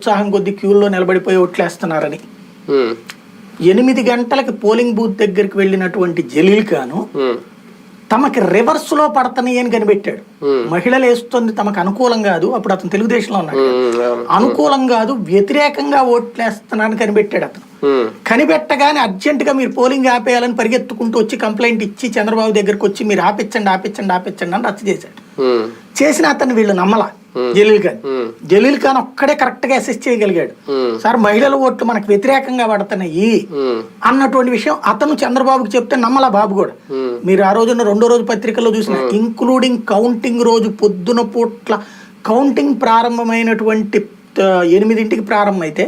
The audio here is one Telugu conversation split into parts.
ఉత్సాహం కొద్ది క్యూల్లో నిలబడిపోయి ఓట్లేస్తున్నారని. ఎనిమిది గంటలకి పోలింగ్ బూత్ దగ్గరికి వెళ్ళినటువంటి జలీల్ ఖాను తమకి రివర్స్లో పడతని అని కనిపెట్టాడు. మహిళలు వేస్తుంది తమకు అనుకూలం కాదు. అప్పుడు అతను తెలుగుదేశంలో ఉన్నాడు. అనుకూలం కాదు వ్యతిరేకంగా ఓట్లేస్తున్నానని కనిపెట్టాడు అతను. కనిపెట్టగానే అర్జెంట్గా మీరు పోలింగ్ ఆపేయాలని పరిగెత్తుకుంటూ వచ్చి కంప్లైంట్ ఇచ్చి చంద్రబాబు దగ్గరికి వచ్చి మీరు ఆపించండి ఆపించండి ఆపించండి అని రచ్చ చేశాడు. చేసిన అతను వీళ్ళు నమ్మల. జలీల్ ఖాన్. ఉమ్, జలీల్ ఖాన్ ఒక్కడే కరెక్ట్గా అసెస్ చేయగలిగాడు. ఉమ్, సార్ మహిళల ఓట్లు మనకు వ్యతిరేకంగా పడుతున్నాయి. అన్నటువంటి విషయం అతను చంద్రబాబుకి చెప్తే నమ్మల బాబు కూడా. మీరు ఆ రోజున రెండో రోజు పత్రికల్లో చూసిన ఇంక్లూడింగ్ కౌంటింగ్ రోజు పొద్దున పూట్ల కౌంటింగ్ ప్రారంభమైనటువంటి ఎనిమిదింటికి ప్రారంభమైతే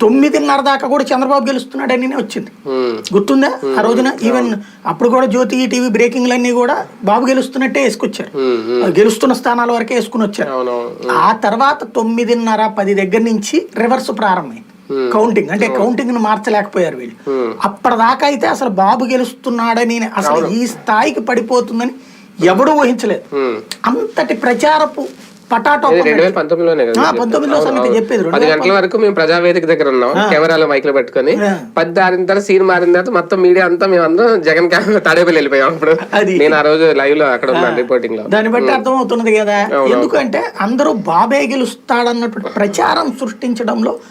తొమ్మిదిన్నర దాకా కూడా చంద్రబాబు గెలుస్తున్నాడని వచ్చింది. ఉమ్, గుర్తుందా? ఆ రోజున ఈవెన్ అప్పుడు కూడా జ్యోతి టీవీ బ్రేకింగ్లన్నీ కూడా బాబు గెలుస్తున్నట్టే వేసుకొచ్చారు. గెలుస్తున్న స్థానాల వరకే వేసుకుని వచ్చారు. ఆ తర్వాత తొమ్మిదిన్నర పది దగ్గర నుంచి రివర్స్ ప్రారంభమైంది. కౌంటింగ్ అంటే కౌంటింగ్ను మార్చలేకపోయారు వీళ్ళు. అప్పటిదాకా అయితే అసలు బాబు గెలుస్తున్నాడని అసలు ఈ స్థాయికి పడిపోతుందని ఎవడూ ఊహించలేదు. అంతటి ప్రచారపు పటాటో రెండు వేల పంతొమ్మిదిలోనే కదా ఆ, పంతొమ్మిదిలో సంగతి చెప్పేది పది గంటల వరకు మేము ప్రజావేదిక దగ్గర ఉన్నాం కెమెరాలో మైక్లో పెట్టుకొని. పది దారిన తర్వాత సీన్ మారిన తర్వాత మొత్తం మీడియా అంతా మేము అందరం జగన్ కెమెరా తాడేపల్లి వెళ్ళిపోయాం అప్పుడు. అది. నేను ఆ రోజు లైవ్లో అక్కడ ఉన్నాను రిపోర్టింగ్లో. దాన్ని బట్టి అర్థం అవుతున్నది కదా. ఎందుకంటే అందరూ బాబే గెలుస్తాడన్నటువంటి ప్రచారం సృష్టించడంలో